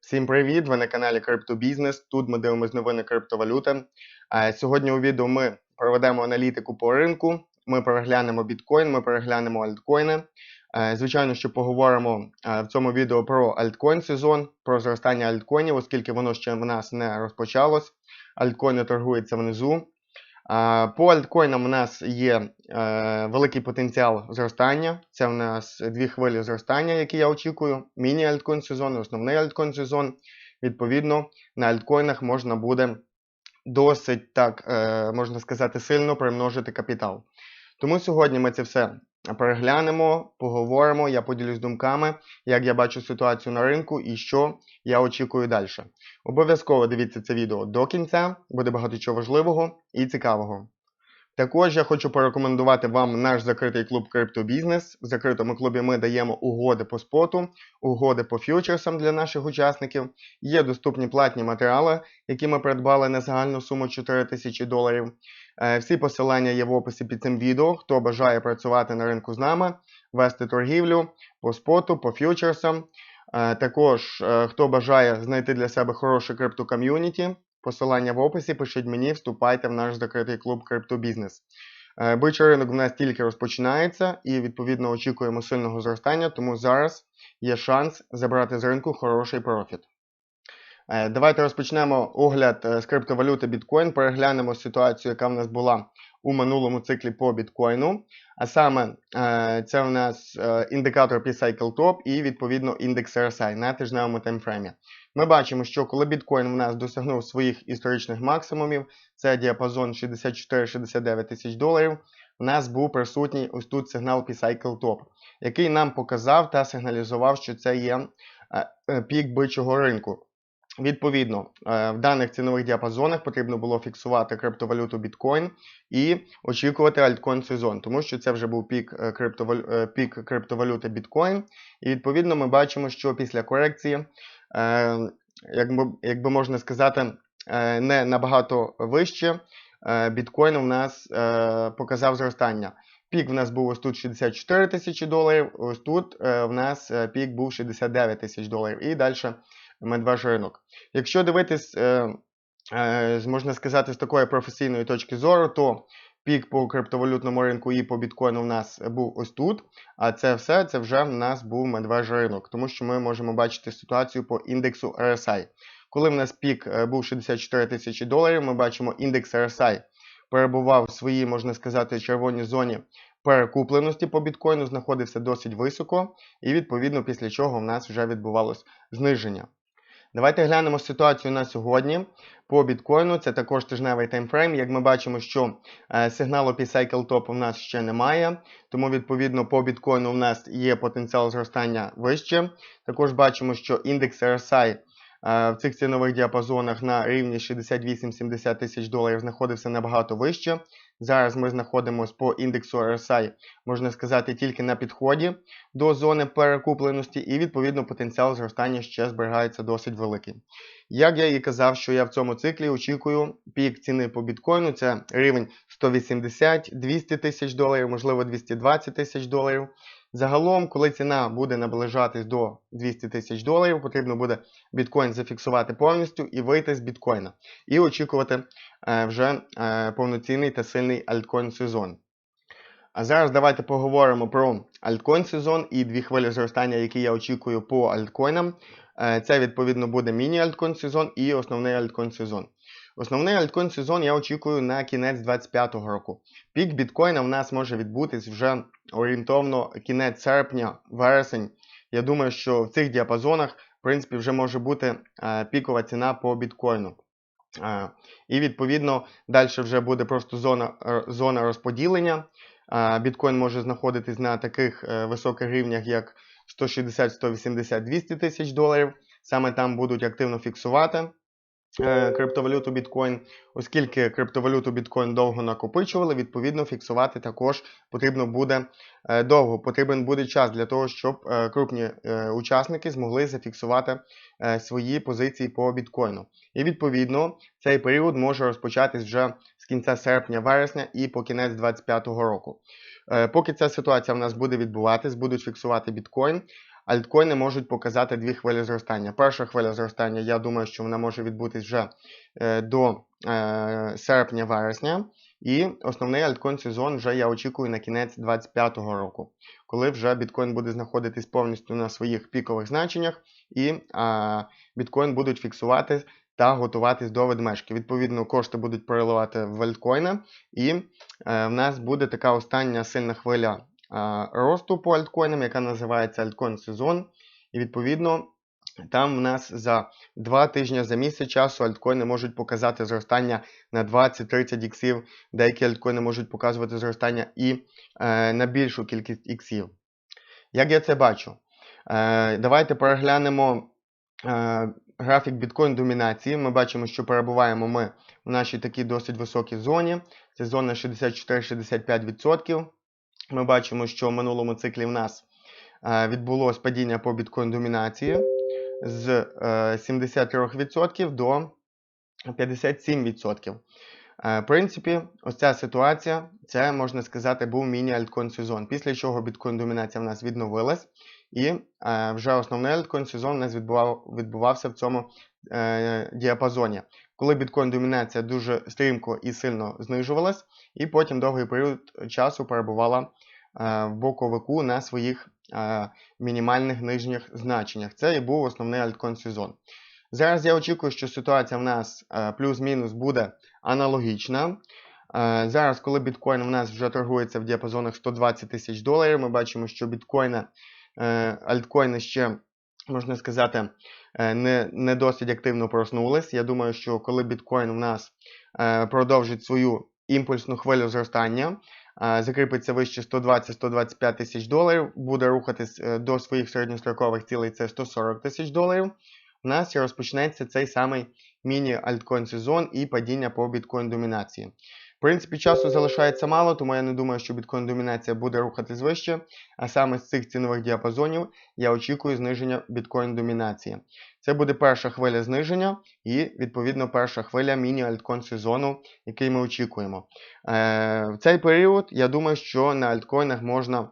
Всім привіт! Ви на каналі Криптобізнес. Тут ми дивимося новини криптовалюти. Сьогодні у відео ми проведемо аналітику по ринку. Ми переглянемо біткоін, ми переглянемо альткоїни. Звичайно, що поговоримо в цьому відео про альткоін сезон, про зростання альткоїнів, оскільки воно ще в нас не розпочалось. Альткоїни торгуються внизу. По альткоїнам у нас є е, великий потенціал зростання. Це в нас дві хвилі зростання, які я очікую. Міні-альткоін сезон, основний альткоін сезон. Відповідно, на альткоїнах можна буде досить так, е, можна сказати, сильно примножити капітал. Тому сьогодні ми це все переглянемо, поговоримо, я поділюсь думками, як я бачу ситуацію на ринку і що я очікую далі. Обов'язково дивіться це відео до кінця, буде багато чого важливого і цікавого. Також я хочу порекомендувати вам наш закритий клуб Криптобізнес. В закритому клубі ми даємо угоди по споту, угоди по фьючерсам для наших учасників. Є доступні платні матеріали, які ми придбали на загальну суму 4 тисячі доларів. Е, Всі посилання є в описі під цим відео. Хто бажає працювати на ринку з нами, вести торгівлю по споту, по фьючерсам. Е, Також, е, хто бажає знайти для себе хороше криптоком'юніті, посилання в описі, пишіть мені, вступайте в наш закритий клуб Криптобізнес. Е, Бичий ринок в нас тільки розпочинається і, відповідно, очікуємо сильного зростання, тому зараз є шанс забрати з ринку хороший профіт. Е, Давайте розпочнемо огляд е, з криптовалюти біткоін, переглянемо ситуацію, яка в нас була у минулому циклі по біткоїну. А саме е, це у нас індикатор P-Cycle Top і відповідно індекс RSI на тижневому таймфреймі. Ми бачимо, що коли біткоін в нас досягнув своїх історичних максимумів, це діапазон 64-69 тисяч доларів, у нас був присутній ось тут сигнал P-Cycle Top, який нам показав та сигналізував, що це є пік бичого ринку. Відповідно, е, в даних цінових діапазонах потрібно було фіксувати криптовалюту біткоін і очікувати альткоін сезон, тому що це вже був пік, е, криптовалю... е, пік криптовалюти біткоін. І відповідно ми бачимо, що після корекції, якби, якби можна сказати, не набагато вище, біткоін у нас показав зростання. Пік в нас був ось тут 64 тисячі доларів, ось тут в нас пік був 69 тисяч доларів. І далі медвеж ринок. Якщо дивитись, е, е, можна сказати, з такої професійної точки зору, то пік по криптовалютному ринку і по біткоїну в нас був ось тут. А це все це вже в нас був медвеж ринок, тому що ми можемо бачити ситуацію по індексу RSI. Коли в нас пік е, був 64 тисячі доларів, ми бачимо індекс RSI перебував в своїй, можна сказати, червоній зоні перекупленості по біткоїну, знаходився досить високо, і відповідно після чого в нас вже відбувалось зниження. Давайте глянемо ситуацію на сьогодні по біткоїну. Це також тижневий таймфрейм. Як ми бачимо, що е, сигналу P-Cycle Top у нас ще немає, тому відповідно по біткоїну у нас є потенціал зростання вище. Також бачимо, що індекс RSI е, в цих цінових діапазонах на рівні 68-70 тисяч доларів знаходився набагато вище. Зараз ми знаходимося по індексу RSI, можна сказати, тільки на підході до зони перекупленості, і відповідно потенціал зростання ще зберігається досить великий. Як я і казав, що я в цьому циклі очікую пік ціни по біткоїну, це рівень 180-200 тисяч доларів, можливо 220 тисяч доларів. Загалом, коли ціна буде наближатись до 200 тисяч доларів, потрібно буде біткоін зафіксувати повністю і вийти з біткоїна. І очікувати е, вже е, повноцінний та сильний альткоін сезон. А зараз давайте поговоримо про альткоін сезон і дві хвилі зростання, які я очікую по альткоїнам. Е, Це відповідно буде міні-альткоін сезон і основний альткоін сезон. Основний альткоін сезон я очікую на кінець 2025 року. Пік біткоїна в нас може відбутись вже орієнтовно кінець серпня, вересень. Я думаю, що в цих діапазонах, в принципі, вже може бути е, пікова ціна по біткоїну. Е, І відповідно далі вже буде просто зона, е, зона розподілення. Біткоін може знаходитись на таких високих рівнях, як 160, 180, 200 тисяч доларів. Саме там будуть активно фіксувати криптовалюту біткоін, оскільки криптовалюту біткоін довго накопичували, відповідно фіксувати також потрібно буде е, довго. Потрібен буде час для того, щоб е, крупні е, учасники змогли зафіксувати е, свої позиції по біткоїну. І відповідно цей період може розпочатись вже з кінця серпня-вересня і по кінець 2025 року. Е, Поки ця ситуація в нас буде відбуватись, будуть фіксувати біткоін. Альткоїни можуть показати дві хвилі зростання. Перша хвиля зростання, я думаю, що вона може відбутись вже е, до е, серпня-вересня. І основний альткоін сезон вже я очікую на кінець 2025 року, коли вже біткоін буде знаходитись повністю на своїх пікових значеннях, і біткоін будуть фіксувати та готуватись до ведмежки. Відповідно, кошти будуть переливати в альткоїни, і е, в нас буде така остання сильна хвиля росту по альткоїнам, яка називається альткоін сезон. І відповідно. Там в нас за 2 тижні за місяць часу альткоїни можуть показати зростання на 20-30 іксів. Деякі альткоїни можуть показувати зростання і е, на більшу кількість іксів. Як я це бачу? Е, Давайте переглянемо е, графік біткоін домінації. Ми бачимо, що перебуваємо ми в нашій такій досить високій зоні. Це зона 64-65%. Ми бачимо, що в минулому циклі в нас е, відбулось падіння по біткоін домінації з е, 73% до 57%. Е, В принципі, ось ця ситуація, це можна сказати, був міні-альткоін сезон. Після чого біткоін домінація в нас відновилась, і е, вже основний альткоін сезон у нас відбував, відбувався в цьому е, діапазоні, коли біткоін домінація дуже стрімко і сильно знижувалась, і потім довгий період часу перебувала е, в боковику на своїх е, мінімальних нижніх значеннях. Це і був основний альткоін сезон. Зараз я очікую, що ситуація в нас е, плюс-мінус буде аналогічна. Зараз, коли біткоін в нас вже торгується в діапазонах 120 тисяч доларів, ми бачимо, що біткоїни, е, альткоїни ще, можна сказати, не, не досить активно проснулись. Я думаю, що коли біткоін в нас е, продовжить свою імпульсну хвилю зростання, е, закріпиться вище 120-125 тисяч доларів, буде рухатись е, до своїх середньострокових цілей, це 140 тисяч доларів. У нас розпочнеться цей самий міні-альткоін сезон і падіння по біткоін домінації. В принципі, часу залишається мало, тому я не думаю, що біткоін домінація буде рухатись вище. А саме з цих цінових діапазонів я очікую зниження біткоін домінації. Це буде перша хвиля зниження і, відповідно, перша хвиля міні-альткоін сезону, який ми очікуємо. Е, В цей період я думаю, що на альткоїнах можна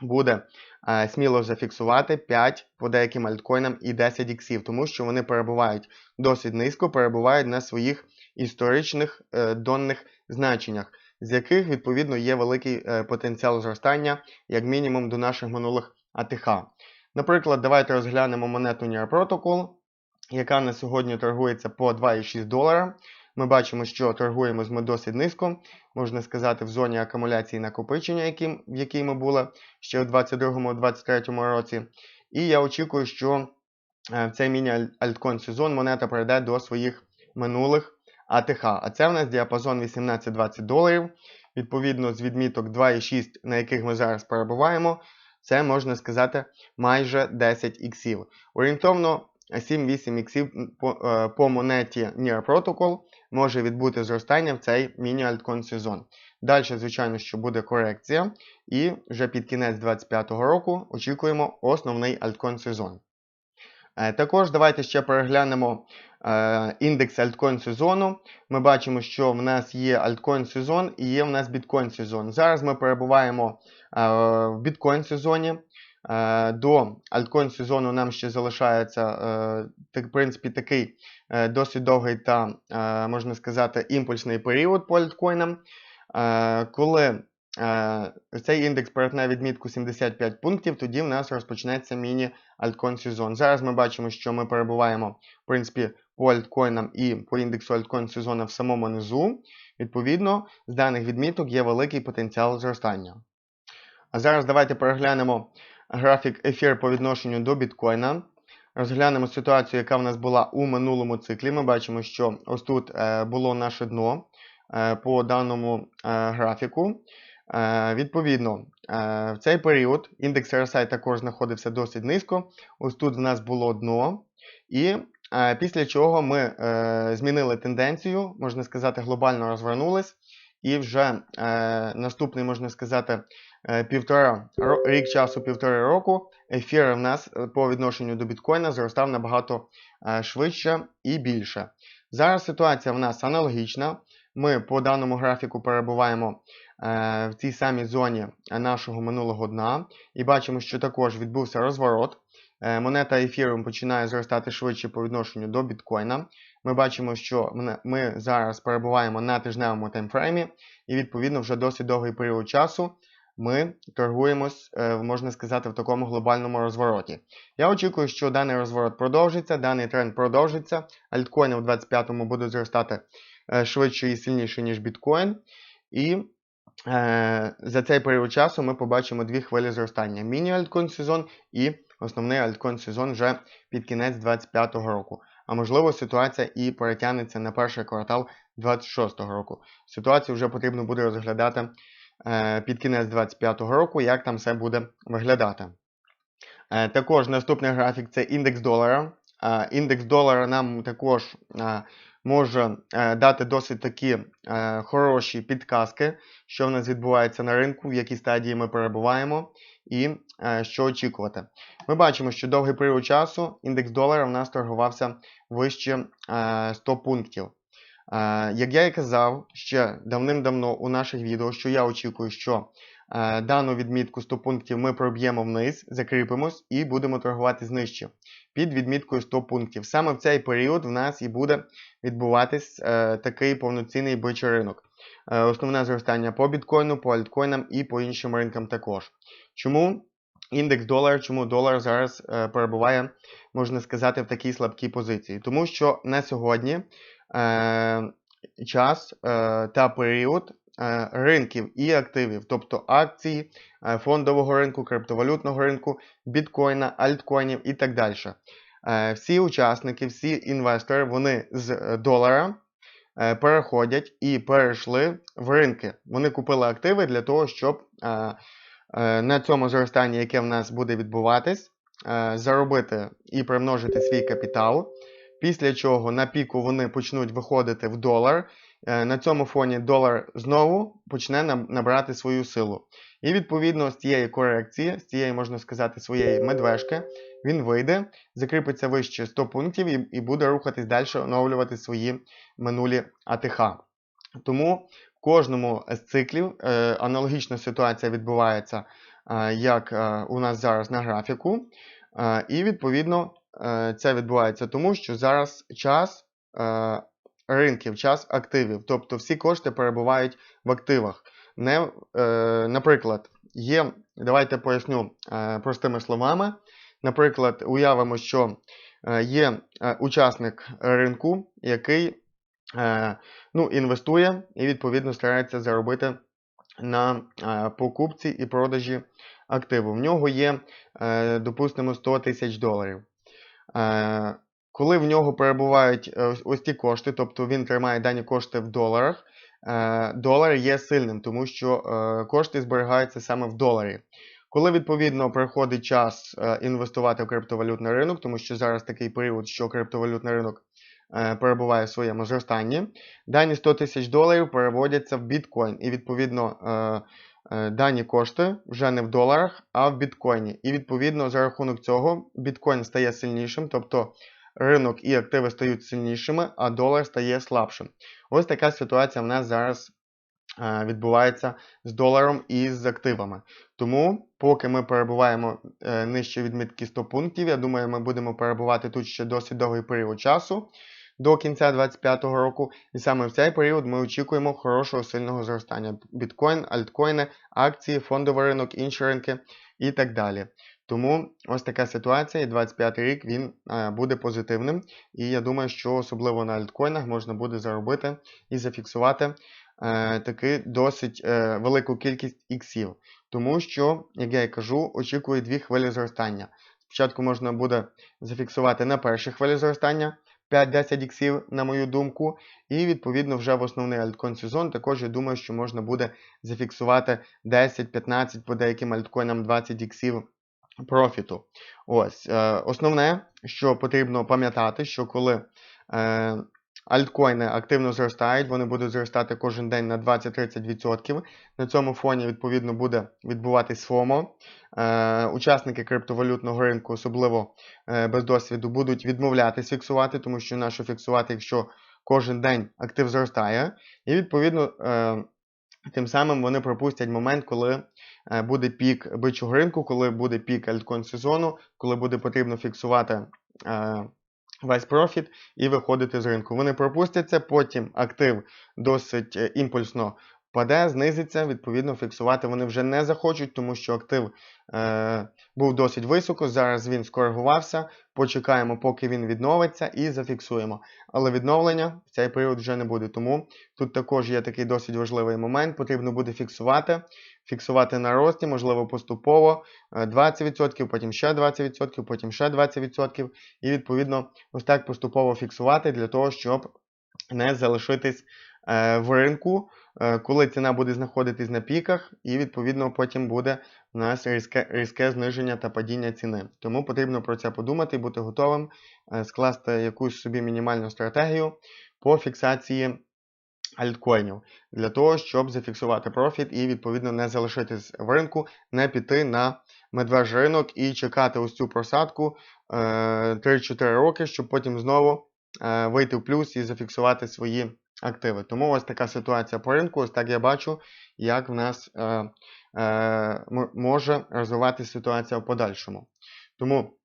буде е, сміло зафіксувати 5 по деяким альткоїнам і 10 іксів, тому що вони перебувають досить низько, перебувають на своїх історичних е, донних значеннях, з яких відповідно є великий е, потенціал зростання, як мінімум до наших минулих АТХ. Наприклад, давайте розглянемо монету NIR Protocol, яка на сьогодні торгується по 2,6 долара. Ми бачимо, що торгуємо ми досить низько, можна сказати, в зоні акумуляції накопичення, яким, в якій ми були ще у 2022-2023 році. І я очікую, що е, в цей міні-альткоін сезон монета прийде до своїх минулих АТХ. А це в нас діапазон 18-20 доларів. Відповідно, з відміток 2,6, на яких ми зараз перебуваємо, це можна сказати майже 10 іксів. Орієнтовно 7-8 іксів по, е, по монеті NIR Protocol може відбути зростання в цей міні-альткоін сезон. Далі, звичайно, що буде корекція, і вже під кінець 2025 року очікуємо основний альткоін сезон. Е, Також давайте ще переглянемо е, індекс альткоін сезону. Ми бачимо, що в нас є альткоін сезон і є в нас біткоін сезон. Зараз ми перебуваємо е, в біткоін сезоні. До альткоін сезону нам ще залишається, в принципі, такий досить довгий та, можна сказати, імпульсний період по альткоїнам. Коли цей індекс перетне відмітку 75 пунктів, тоді в нас розпочнеться міні-альткоін сезон. Зараз ми бачимо, що ми перебуваємо, в принципі, по альткоїнам і по індексу альткоін сезону в самому низу. Відповідно, з даних відміток є великий потенціал зростання. А зараз давайте переглянемо графік ефір по відношенню до біткоїна. Розглянемо ситуацію, яка в нас була у минулому циклі. Ми бачимо, що ось тут е, було наше дно е, по даному е, графіку. Е, Відповідно, е, в цей період індекс RSI також знаходився досить низько. Ось тут в нас було дно. І е, після чого ми змінили тенденцію, можна сказати, глобально розвернулись. І вже наступний, можна сказати, півтора рік часу, півтора року, ефір в нас по відношенню до біткоїна зростав набагато швидше і більше. Зараз ситуація в нас аналогічна. Ми по даному графіку перебуваємо в цій самій зоні нашого минулого дна і бачимо, що також відбувся розворот. Е, Монета Ethereum починає зростати швидше по відношенню до біткоїна. Ми бачимо, що ми зараз перебуваємо на тижневому таймфреймі, і відповідно вже досить довгий період часу ми торгуємось, е, можна сказати, в такому глобальному розвороті. Я очікую, що даний розворот продовжиться, даний тренд продовжиться. Альткоїни в 25-му будуть зростати е, швидше і сильніше, ніж біткоін. І е, за цей період часу ми побачимо дві хвилі зростання: міні-альткоін сезон і основний альткоін сезон вже під кінець 25-го року. А можливо, ситуація і перетягнеться на перший квартал 26-го року. Ситуацію вже потрібно буде розглядати е, під кінець 25-го року, як там все буде виглядати. Е, Також наступний графік це індекс долара. Е, Індекс долара нам також може е, дати досить такі е, хороші підказки, що в нас відбувається на ринку, в якій стадії ми перебуваємо, і е, що очікувати. Ми бачимо, що довгий період часу індекс долара в нас торгувався вище е, 100 пунктів. Як я і казав ще давним-давно у наших відео, що я очікую, що дану відмітку 100 пунктів ми проб'ємо вниз, закріпимось і будемо торгувати знижче під відміткою 100 пунктів. Саме в цей період в нас і буде відбуватись е, такий повноцінний бичий ринок. Е, основне зростання по біткоїну, по альткоїнам і по іншим ринкам також. Чому індекс долара, чому долар зараз е, перебуває, можна сказати, в такій слабкій позиції? Тому що на сьогодні е, час е, та період е, ринків і активів, тобто акції е, фондового ринку, криптовалютного ринку, біткоїна, альткоїнів і так далі. Е, всі учасники, всі інвестори, вони з е, долара е, переходять і перейшли в ринки. Вони купили активи для того, щоб е, е, на цьому зростанні, яке в нас буде відбуватись, е, заробити і примножити свій капітал. Після чого на піку вони почнуть виходити в долар. Е, На цьому фоні долар знову почне набирати свою силу. І відповідно з цієї корекції, з цієї, можна сказати, своєї медвежки, він вийде, закріпиться вище 100 пунктів і, і буде рухатись далі, оновлювати свої минулі АТХ. Тому в кожному з циклів е, аналогічна ситуація відбувається, е, як е, у нас зараз на графіку. Е, і відповідно е, це відбувається тому, що зараз час е, ринків, час активів, тобто всі кошти перебувають в активах. Не, е, наприклад, є, давайте поясню е, простими словами. Наприклад, уявимо, що е, є е, учасник ринку, який е, ну, інвестує і відповідно старається заробити на е, покупці і продажі активу. В нього є, допустимо, 100 тисяч доларів. Коли в нього перебувають е, ось- ті кошти, тобто він тримає дані кошти в доларах, е, долар є сильним, тому що е, кошти зберігаються саме в доларі. Коли відповідно приходить час інвестувати в криптовалютний ринок, тому що зараз такий період, що криптовалютний ринок перебуває в своєму зростанні, дані 100 тисяч доларів переводяться в біткоін. І відповідно дані кошти вже не в доларах, а в біткоїні. І відповідно за рахунок цього біткоін стає сильнішим, тобто ринок і активи стають сильнішими, а долар стає слабшим. Ось така ситуація в нас зараз е, відбувається з доларом і з активами. Тому, поки ми перебуваємо е, нижче відмітки 100 пунктів, я думаю, ми будемо перебувати тут ще досить довгий період часу до кінця 2025 року. І саме в цей період ми очікуємо хорошого сильного зростання. Біткоін, альткоїни, акції, фондовий ринок, інші ринки і так далі. Тому ось така ситуація, і 25 рік він е, буде позитивним. І я думаю, що особливо на альткоїнах можна буде заробити і зафіксувати е, таки досить е, велику кількість іксів. Тому що, як я і кажу, очікую дві хвилі зростання. Спочатку можна буде зафіксувати на першій хвилі зростання 5-10 іксів, на мою думку. І відповідно вже в основний альткоін сезон також я думаю, що можна буде зафіксувати 10-15 по деяким альткоїнам 20 іксів профіту. Ось, е, Основне, що потрібно пам'ятати, що коли е, альткоїни активно зростають, вони будуть зростати кожен день на 20-30%. На цьому фоні, відповідно, буде відбуватись ФОМО. Е, учасники криптовалютного ринку, особливо без досвіду, будуть відмовлятись фіксувати, тому що нащо фіксувати, якщо кожен день актив зростає. І відповідно. Тим самим вони пропустять момент, коли е, буде пік бичого ринку, коли буде пік альткоін сезону, коли буде потрібно фіксувати е, весь профіт і виходити з ринку. Вони пропустяться, потім актив досить е, імпульсно впаде, знизиться, відповідно, фіксувати вони вже не захочуть, тому що актив е, був досить високо. Зараз він скоригувався. Почекаємо, поки він відновиться, і зафіксуємо. Але відновлення в цей період вже не буде. Тому тут також є такий досить важливий момент. Потрібно буде фіксувати, фіксувати на рості, можливо, поступово е, 20%, потім ще 20%, потім ще 20%. І відповідно ось так поступово фіксувати для того, щоб не залишитись е, в ринку, е, коли ціна буде знаходитись на піках, і відповідно потім буде у нас різке, різке зниження та падіння ціни. Тому потрібно про це подумати бути готовим е, скласти якусь собі мінімальну стратегію по фіксації альткоїнів для того, щоб зафіксувати профіт і відповідно не залишитись в ринку, не піти на медвежий ринок і чекати ось цю просадку е, 3-4 роки, щоб потім знову е, вийти в плюс і зафіксувати свої активи. Тому ось така ситуація по ринку. Ось так я бачу, як в нас е, е, може розвиватися ситуація в подальшому. Тому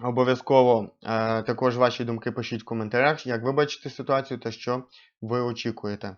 обов'язково е, також ваші думки пишіть в коментарях, як ви бачите ситуацію та що ви очікуєте.